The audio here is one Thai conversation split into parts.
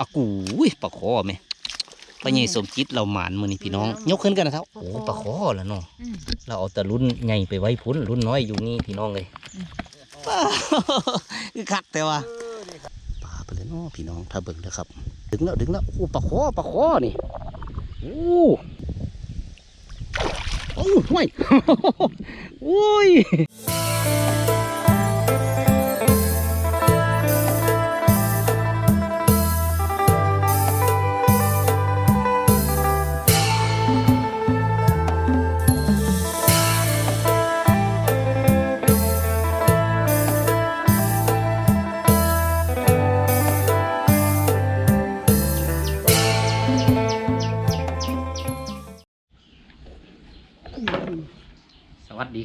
อากูยปลาคอไหมปลาใหญ่สมจิตเราหมานมือนี่พี่น้อง ยกขึ้นกันนะครับ โอ้ปลาคอแล้วเนาะอืมเราเอาแต่รุ่นใหญ่ไปไว้พุ่นรุ่นน้อยอยู่นี่พี่น้องเลยป้าคือคักแต่ว่าปลาไปเลยเนาะพี่น้องถ้าเบิ่งนะครับ ดึงแล้วดึงแล้วโอ้ปลาคอปลาคอนี่โอ้โอ้ห่วยโอ้ย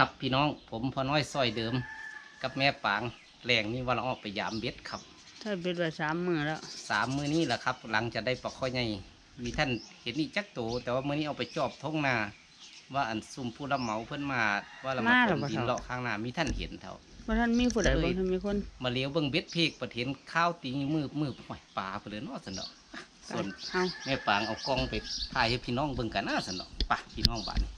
ครับพี่น้องผมพ่อน้อยซอยเดิม กับแม่ปางแรงนี่ว่าเราออกไปยามเบ็ดครับถ้าเป็นไว้สามมือแล้วสามมือนี้แหละครับ หลังจะได้ปลาข้อยใหญ่มีท่านเห็นนี่จักโตแต่ว่ามือนี้เอาไปจอบท้องนา ว่าอันซุ่มผู้รับเหมาเพิ่นมาว่าเรามามาเหรต้อมบ่ดินเฒ่าเลาะข้างหน้ามีท่านเห็นเท่าว่าท่านมีผู้ใดเอ้บ่ยท่านมีคนมาเลี้ยวเบิ่งเบ็ดเพกประเห็นข้าวตีมือมือห่วยปลาไปเลยเนาะสนเนาะส่วนเอาแม่ปางเอากล้องไปถ่ายให้พี่น้องเบิ่งกันนะสนเนาะไปพี่น้องบ้านนี้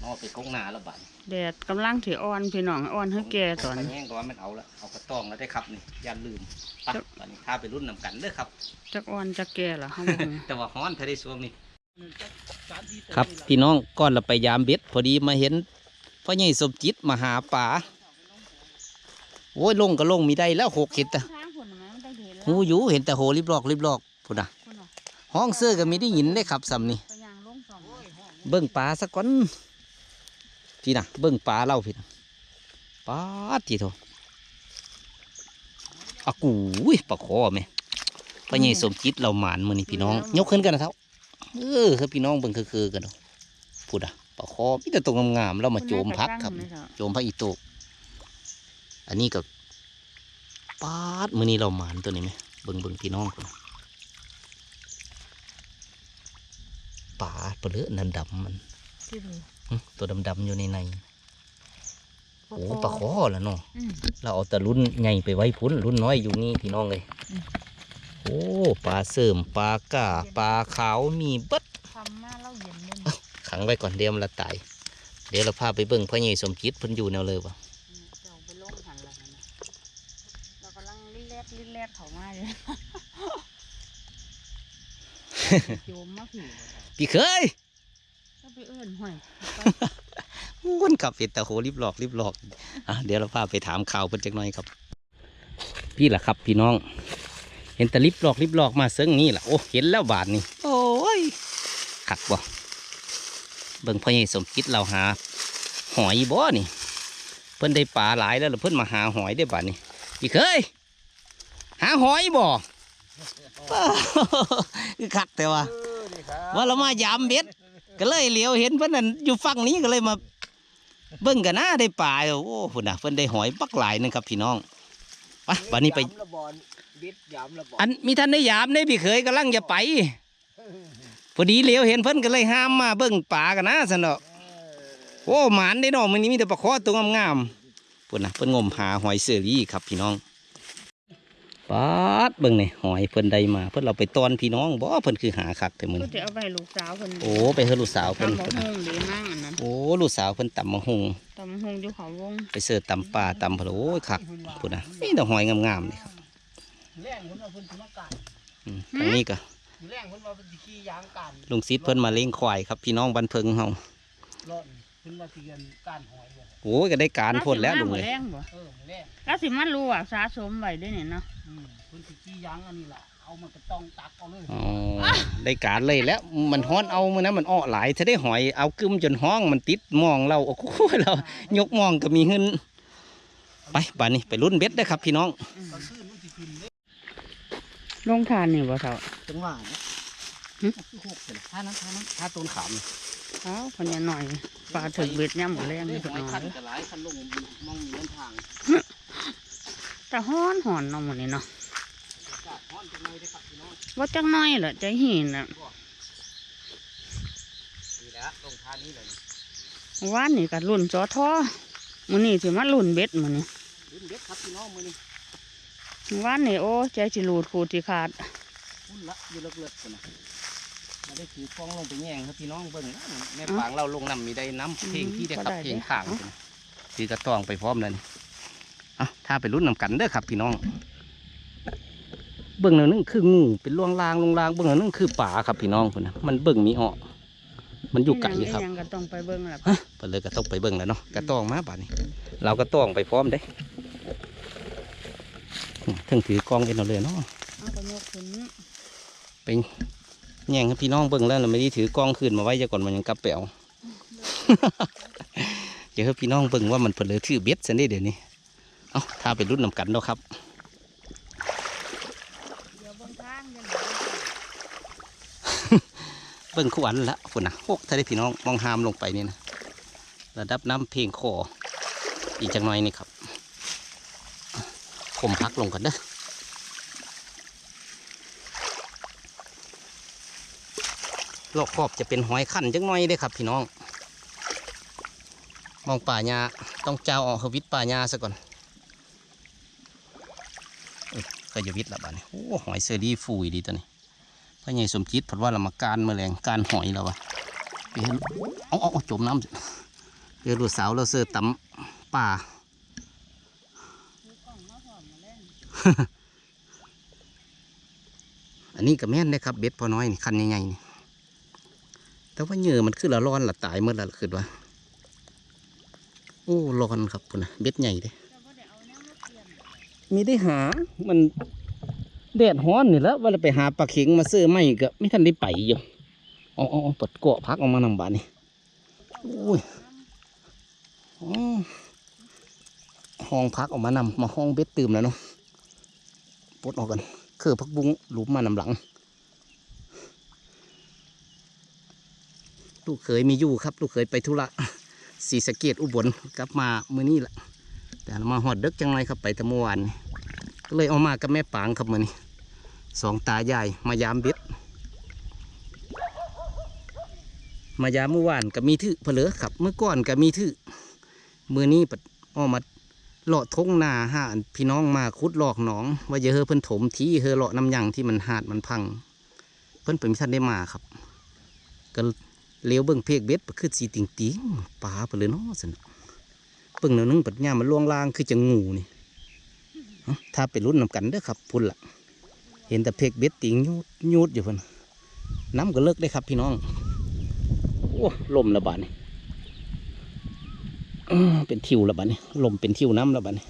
เอาไปกงนาแล้วบ้านแดดกำลังถืออ่อนพี่น้องอ่อนให้แก่ตอนไปแห้งก็ว่ามันเอาละเอากระตองแล้วได้ครับนี่อย่าลืมไปครับบ้านนี้พาไปรุ่นนำกันเด้อครับจักอ่อนจักแก่ล่ะเฮาบ่ฮู้แต่ว่าฮ้อนถ้าได้ช่วงนี้ครับพี่น้องก่อนเราไปยามเบ็ดพอดีมาเห็นพ่อใหญ่สมจิตมาหาป่าโอ้ยลงก็ลงมีได้แล้วหกเห็นแต่ทางพุ่นน่ะมันต้องเห็นแล้วหูอยู่เห็นแต่โหริบลอกริบลอกพุ่นน่ะพุ่นน่ะห้องเสื้อก็มีได้ยินได้ครับสำนี่ไปย่างลงสองเบิ่งปลาสักก่อน พี่น่ะเบิ่งปลาเล่าพี่น่ะปลาทีโถอากูยปลาคอไหมพ่อใหญ่สมจิตเราหมานมือนี่พี่น้อง ยกขึ้นกันนะเท่าเออคือพี่น้องเบิ่งคือๆกันเนาะพูดอะปลาคอมีแต่ตัวงามๆเรามาโจมพักครับ โจมพักอีโตกอันนี้ก็ปาดมือนี้เราหมานตัวนี้ไหมเบิ่งเบิ่งพี่น้องคนปาดเปลือนั่นดำมัน ที่ดูหึตัวดำๆอยู่ในในโอ้ปลาคอแล้วเนาะอืมเราเอาแต่รุ่นใหญ่ไปไว้พุ่นรุ่นน้อยอยู่นี่พี่น้องเลยอืมโอ้ปลาเสริมปลากาปลาขาวมีเบัดทำมาเล่าเย็นเล่นขังไว้ก่อนเดี๋ยวมันละตาย เดี๋ยวเราพาไปเบิ่งพ่อใหญ่สมคิดเพิ่นอยู่แนวเลยวะเจ้าไปลงหันละนั่นน่ะเรากำลังลิแลดลิแลดเขามาอยู่โยมมาผีพี่เคยก็ ไปเอื้อนห้อยวนกลับเห็นแต่โหรีบหลอกรีบหลอกอะเดี๋ยวเราพาไปถามข่าวเพิ่นจักหน่อยครับ พี่ล่ะครับพี่น้อง เห็นแต่รีบหลอกรีบหลอกมาเซิงนี่ล่ะโอ้เห็นแล้วบาทนี่โอ้ยขักบ่เบิ่งพ่อใหญ่สมคิดเราหา หอยบ่นี่ เพิ่นได้ปลาหลายแล้วล่ะเพิ่นมาหาหอยได้อบาทนี่พี่เคยหาหอยบ่คือคักแต่ว่าว่าเรามายามเบ็ด ก็เลยเหลียวเห็นเพิ่นนั่นอยู่ฝั่งนี้ก็เลยมา เบิ่งกันนะได้ปลาโอ้พุ่นน่ะเพิ่นได้หอยปักหลายหนึงครับพี่น้องไปบัดนี้ไป ยามละบอนบิดยามละบอนอันมีท่านได้ยามได้พี่เคยกำลังจะไป พอดีเหลียวเห็นเพิ่นก็เลยห้ามมาเบิ่งปลากันนะสันดอกโอ้หมานได้ดอกมื้อนี้มีแต่ปลาคอตัวงามๆพุ่นน่ะเพิ่นงมหาหอยเสอรี่ครับพี่น้อง ปาดเบิ่งนี่หอยเพิ่นได้มา เพิ่นเราไปตอนพี่น้องบ่เพิ่นคือหาคักแต่มื้อก็นี้จะเอาไปให้ลูกสาวคนโอ้ไปเฮอลูกสาวเพิ่นทำหมกฮงดีมากอันนั้นโอ้ลูกสาวเพิ่นตำมะฮุงตำฮงอยู่เขาวงไปเสิร์ฟตำปลาตำพะโล้โอ้ยคักพุ่นน่ะมีแต่หอยงามๆนี่ครับแรงคนว่าเพิ่นสิมาการอืมทางนี้ก็แรงคนว่าเพิ่นสิขี่ยางการลุงซิดเพิ่นมาเลี้ยงควายครับพี่น้องบันเพิงเฮาร่อนเพิ่นว่าสิเรียนการหอยบ่โอ้ยก็ได้การพ่นแล้วลุงเลยแรงบ่เออแรง แล้วสิมารู้อะสะสมไว้ด้วยเนี่ยเนาะอืมเพิ่นสิขี่ยางอันนี้ล่ะเอามันก็ต้องตักเอาเลยอ๋อได้การเลยแล้วมันฮ้อนเอามือนะมันอ้อหลายถ้าได้หอยเอากึมจนห้องมันติดมองเราโอ้โหเรายกมองก็มีเงินไปบ้านนี้ไปรุ่นเบ็ดได้อครับ พี่น้องก็คืนมันสิขึ้นเด้ลงทานนี่บ่เท่าจังหวะนะหึคือหกเลยท่านั้นท่านั้นท่าต้นขามเอ้าพญาหน่อยปลาถึกเบ็ดย่ำหมดแรงได้นี่หสุดอยน้อคัยนกระไรคันลงมองมีเงินทาง แต่ฮ้อนหอนเนาะหมดนี่เนาะอากาศฮ้อนจังเลยได้อครับพี่น้องว่าจังน้อยเหรอใจหินอะนี่แหละลงท่านี้เลยว่านนี่ก็รุ่นจอท่อมื้อนี้สิมารุ่นเบ็ดมื้อนี้รุ่นเบ็ดครับพี่น้องมือนี้ว่านนี่โอ้ใจสิหลุดขูดสิขาดพุ่นละอยู่เลิกๆคนนะมาได้ถือกล้องลงไปแย่งครับพี่น้องเบิ่งนะแม่ปางเราลงน้ำมีได้น้ำเพลงที่ได้ขับเพลงข้างพุ่นถือกระตองไปพร้อมเลยนี่เอะถ้าไปรุ่นนำกันเด้อครับพี่น้อง เบิ่งแล้วนึงคืองูเป็นล่วงลางลงลางเบิ่งแล้วนึงคือป่าครับพี่น้องคนนะมันเบิ่งมีเหาะมันอยู่ไกลครับยังก็ต้องไปเบิ่งล่ะฮะไปเลยก็ต้องไปเบิ่งแล้วเนาะกระตองมาป่านนี้ เราก็ต้องไปพร้อมเด้อืมถึงถือกล้องเอ็นเอาเลยเนาะเอาก็ยกขึ้นแย่งให้พี่น้องเบิ่งแล้วเราไม่ได้ถือกล้องคืนมาไว้จะก่อนมันยังกลับไปเอาเดี๋ยวให้พี่น้องเบิ่งว่ามันเผลอถือเบ็ดซะนี่เดี๋ยวนี้ เอาถ้าไปรุ่นนำกันเนาะครับเดี๋ยวเบิ่งทางเดี๋ยวเบิ่งขวัญละฝนนะโคกถ้าได้พี่น้องมองหามลงไปนี่นะระดับน้ำเพลงคออีกจังหน่อยนี่ครับผมพักลงกันเด้อลอกขอบจะเป็นหอยขั้นจังหน่อยเด้อครับ พี่น้อง มองป่าหญ้าต้องเจ้าออกเขาวิทย์ป่าหญ้าซะก่อนเอ้ย ก็จะวิทย์ละบ้านี้โอ้หอยเซอรี่ฟูอีดีตัวนี้พ่อใหญ่สมจิตเพราะว่าเรามาการแมลงการหอยแล้ววะไปเห็นเอาเอาจมน้ำเรือลูกสาวเราเสือตำป่าอันนี้ก็แม่นได้ครับเบ็ดพอน้อยนี่คันใหญ่ๆนี่แต่ว่าเหยื่อมันคือละร้อนละตายเมื่อละคือว่าโอ้ร้อนครับพุ่นะเบ็ดใหญ่เด้แมีได้หา มันแดดฮ้อนนี่แล้วว่าเราไปหาปลาเข็งมาซื้อไม่ก็ไม่ทันได้ไปอยู่อ๋อเอปลดเกาะพักออกมานำบานนี่โอ้ยอ๋อห้องพักออกมานำมาห้องเบ็ดตื่มแล้วเนาะปลดออกกันคือพักบุ้งหลุมมานำหลังลูกเคยมีอยู่ครับ ลูกเคยไปธุระสีสะเกตอุบลกลับมามือนี้แหละ แต่มาหอดดึกจังไรครับไปต่เมื่อวานก็เลยเอามากับแม่ปางครับมือนี้สองตายายมายามเบ็ดมายามเมื่อวานก็มีทื่อเพลือครับ เมื่อก่อนก็มีทื่อมือนี้ปัดเออมาเลาะทงนาห้านพี่น้องมาคุดหลอกหนอง ว่าจะเฮอเพิ่นถมที่เฮอเลาะน้ำยังที่มันหาดมันพัง เพิ่นเป็นท่านได้มาครับ ก็เลี้ยวเบิ่งเพกเบ็ดคือสีติงติงปลาไปเลยเนาะสน เปิ่งแนวนึงปัดย่ามันล่วงล่างคือจะงูนี่เอ้าถ้าไปรุ่นนำกันเด้อครับพุ่นละเห็นแต่เพกเบ็ดติงยูดยูดอยู่พิ่นน้ำก็เลิกได้ครับพี่น้องโอ้ลมระบาดนี่เป็นทิวระบาดนี่ลมเป็นทิวน้ำระบาดนี่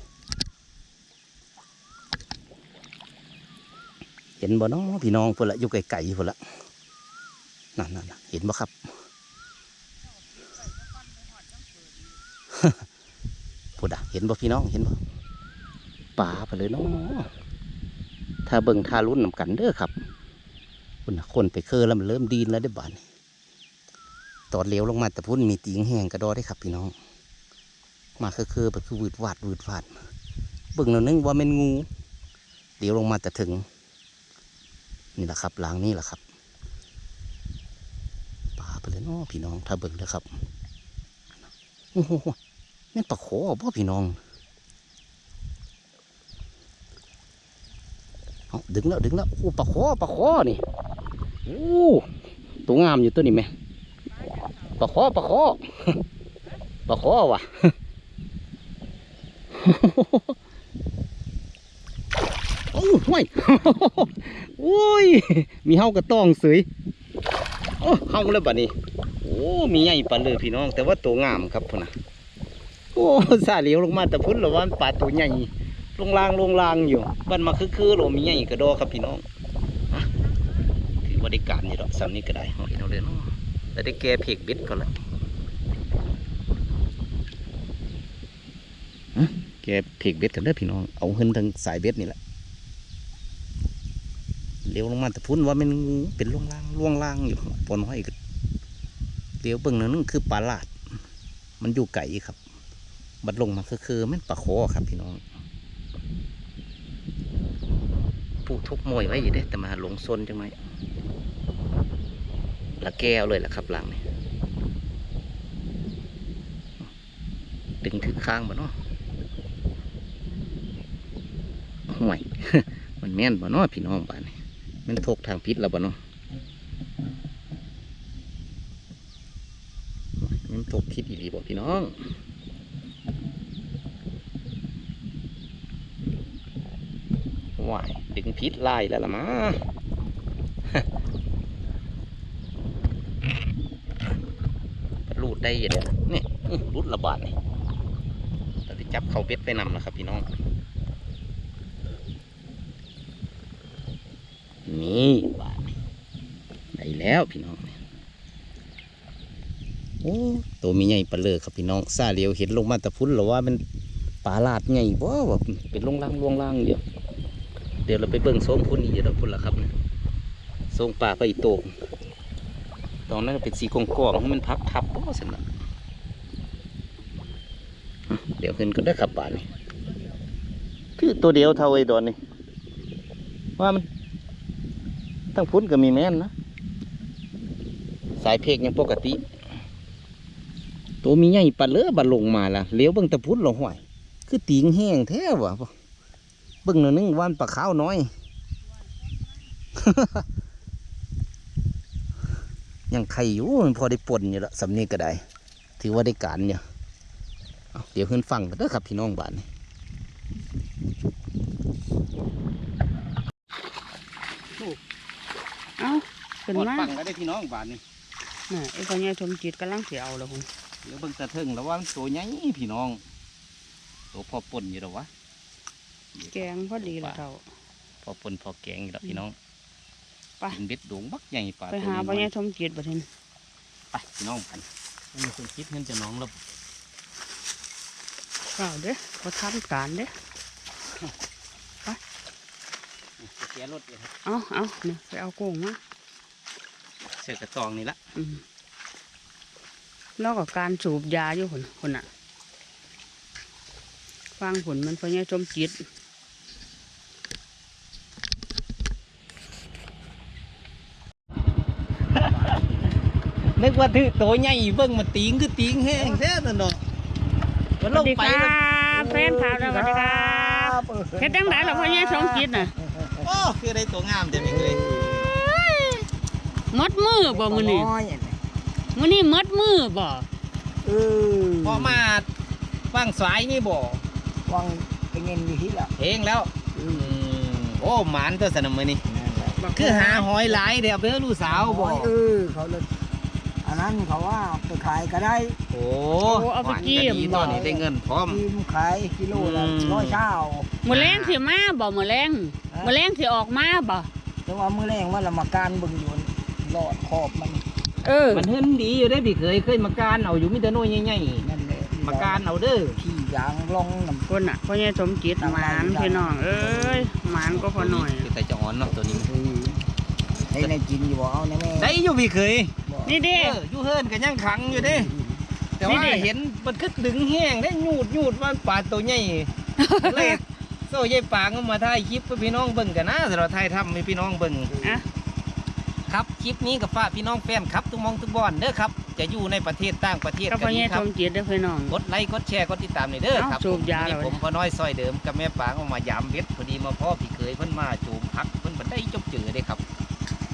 เห็นบ่น้องพี่น้องพุ่นละอยู่ไกลๆพุ่นละนั่นนั่นๆๆเห็นบ่ครับ พูดอะเห็นบ่พี่น้องเห็นบ่ป่าไปเลยเนาะถ้าเบิ่งทารุ่นนำกันเด้อครับคุณน่ะคนไปเคอแล้วมันเริ่มดีนแล้วได้อบานตอนเลี้ยวลงมาแต่พุ่นมีตีงแห้งกระดอได้ครับพี่น้อง มาคือคือแบบคือวืดวาดวืดวาดเบิ่งแล้วนึงว่าเป็นงูเลี้ยวลงมาแต่ถึง นี่แหละครับหลางนี่แหละครับป่าไปเลยเนาะพี่น้องถ้าเบิ่งแล้วครับโอ้โห นปลาโขบ่พี่น้องเอาดึงแล้วดึงแล้วโอ้ปลาโขปลาโขนี่โอ้ตัวงามอยู่ตัวนี้แม่ปลาโขปลาโขปลาโขว่ะโอ้ห่วยโอ้ย มีเฮากระต้องเสยเฮาแล้วบัดนี้ โอ้ มีใหญ่ปานเลยพี่น้อง แต่ว่าตัวงามครับพุ่นนะ โอ้ซาเหลียวลงมาแต่พุ่นหรอว่าปลาตัวใหญ่ลงลางลงลางอยู่บ้านมาคือคือๆโหลมีใหญ่กระดอครับพี่น้องถือว่าได้การอยู่ดอกสามนี้ก็ได้เอาเห็นเอาเลยเนาะแล้วได้แก้เพกเบ็ดก็แล้วอะแกเพกเบ็ดกันเด้อพี่น้องเอาขึ้นทางสายเบ็ดนี่แหละเลี้ยวลงมาแต่พุ่นว่ามันงูเป็นล่วงลางล่วงล่างอยู่ปนห้อยเลี้ยวเบิ่งหนั่นนึงคือปลาลาด มันอยู่ไกลครับ บัดลงมาคือคือแมันปลาโคครับพี่น้องผู้ทุกมวยไว้อยู่เด้แต่มาหลงซนจังไหมละแก้วเลยล่ะครับหลังนี่ดึงถึงข้างบ่เนาะห่วย มันแม่นบ่เนาะพี่น้องบ้านนี่มันทกทางพิษแล้วบ่เนาะมันทกพิษอีหลีบ่พี่น้อง ว้ายดึงพิษไล่แล้วละมารูดได้ยังเนี่ยรูดระบาดนี่เราจะจับเขาเบ็ดไปนำนะครับพี่น้อง นี่บาดได้แล้วพี่น้องโอ้ตัวมีใหญ่ปลาเลือครับพี่น้องซาเลียวเห็นลงมาแตะพุ่นหรือว่ามันปลาลาดใหญ่บ่เป็นลงล่างลวงล่างเดียว เดี๋ยวเราไปเบิ่งโซมพุ่นอีกเดี๋ยวเราพุ่นละครับเนี่ยโซงปลาไปอีโตกตอนนั้นเป็นสีกองกองๆให้มันพับทับบ่สนะเดี๋ยวขึ้นก็ได้ขับบานี่คือตัวเดียวเท่าไอ้ดอนนี่ว่ามันตั้งพุ่นก็มีแม่นนะสายเพกยังปกติ ตัวมีใหญ่ปลาเลอบัดลงมาละเลี้ยวเบิ่งตะพุ่นเราห่วยคือตีงแห้งแท้วะ บิ่งหน่อยนึงวามันปลาขาวน้อย ยังไข่อยู่มันพอได้ปนอยู่ละสำนีก็ได้ ถือว่าได้การเนี่ยเอาเดี๋ยวขึ้นฟังกันเด้อครับพี่น้องบ้านนี่เอ้าขึ้นมาฟังก็ได้พี่น้องบ้านนี่น่ะไอ้พ่อใหญ่สมจิตกำลังเสียเอาแล้วคุณเดี๋ยวเบิ่งตะเทิงแล้วว่ามันตัวใหญ่พี่น้องตัวพอปนอยู่แล้ววะ แกงพอดีละเท่าพอปนพอแกงอยู่แล้วพี่น้องไปกินเบ็ดดวงบักใหญ่ปลาไปตัวหานี้พ่อใหญ่สมจิตบ่เห็นไปพี่น้องกันมีคนคิดเงินจะน้องแล้วเปล่าเด้อบ่ทำการเด้อเสียรถเลยครับเอาเอาเนี่ยไปเอาโก่งมาเสือกระตองนี่ละอืมแล้วก็การสูบยาอยู่คนคนน่ะฟังผลมันพ่อใหญ่สมจิต นึกว่าถือตัวใหญ่เบิ่งมาตีงคือตีงแห้งแท้นั่นเนาะมันสลวังสดีไปครัแล้วบแฟนข่าวสวัสดีครับเฮ็ดจังไดล่ะพ่อใหญ่สมจิตน่ะโอ้คือได้ตัวงามเดี๋ยวนี้เลยมดมือบ่มื้อนี้มื้อนี้มดมือบ่เออพอมาฟังสายนี่บ่วังเป็นเงินอยู่ที่ละเพลงแล้วอือืมมโอ้หมานตัวสนมมือนี่นั่นแหละคือหาหอยหลายเดี๋ยวไปให้ลูกสาวบ่เออเขาเลยอั นนั้นเขาว่าไปขายก็ได้โอ้เอาไปจิ้มดีตอนนี้ได้เงินพร้อมทีมขายกิโลละอืม ร้อยเช้ามื้อแรงสิมาบ่มื้อแรงมื้อแรงสิออกมาบ่แต่ว่ามื้อแรงว่าละมาการเบิ่งอยู่หลอดขอบมันเออ มันเฮินดีอยู่ได้อพี่เคยเคยมาการเอาอยู่มิตรน้อยใหญ่นั่นแหละๆมาการเอาเด้อขี่ยางลองน้ำ คนน่ะพ่อใหญ่สมจิตหมานพี่น้องเอ้ยหมานก็พอหน่อยคือแต่จะอ่อนเนาะตัวนี้เออได้ในกินอยู่บ่เอาแน่แม่ได้อยู่พี่เคย บ่นี่เอเด้ออยู่เฮินก็ยังขังอยู่เด้แต่ว่านี่ดิ เห็นมันคือดึงแห้งได้หยูดหยูดว่าปลาตัวใหญ่เลยโซ่ยายปางเอามาถ่ายคลิปให้พี่น้องเบิ่งกันนะสำหรับถ่ายทำให้พี่น้องเบิ่ง อะ ครับคลิปนี้กับฝากพี่น้องแฟนครับทุกหมองทุกบอนเด้อครับ จะอยู่ในประเทศต่างประเทศก็ก็พ่อใหดีญ่คสรับมจิตเด้อพี่น้อง กดไลค์กดแชร์กดติดตามในเด้อครับเอ้าสูบยาวันนี้เลยผมพ่อน้อยซอยเดิมกับแม่ปางเอามายามเบ็ดพอดีมาพ่อพี่เคยเพิ่นมาจูมพักเพิ่นบันได้จบเจอเด้ครับ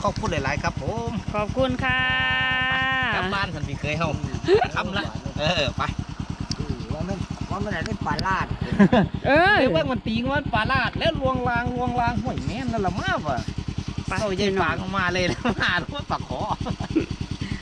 ขอบคุณหลาย ๆ ครับผมขอบคุณค่ะกลับบ้านท่านพี่เคยเฮาคำละเออไปเออว่ามันว่ามันได้ปลาลาด เออเดี๋ยวเบิ่งมันตีงมันปลาลาด แล้วลวงลางลวงลางห่วยแม่นนั่นละมาว่ะไปเอายายพี่น้อปางงเอามาเลยแล้วมาด้วยปลาขอ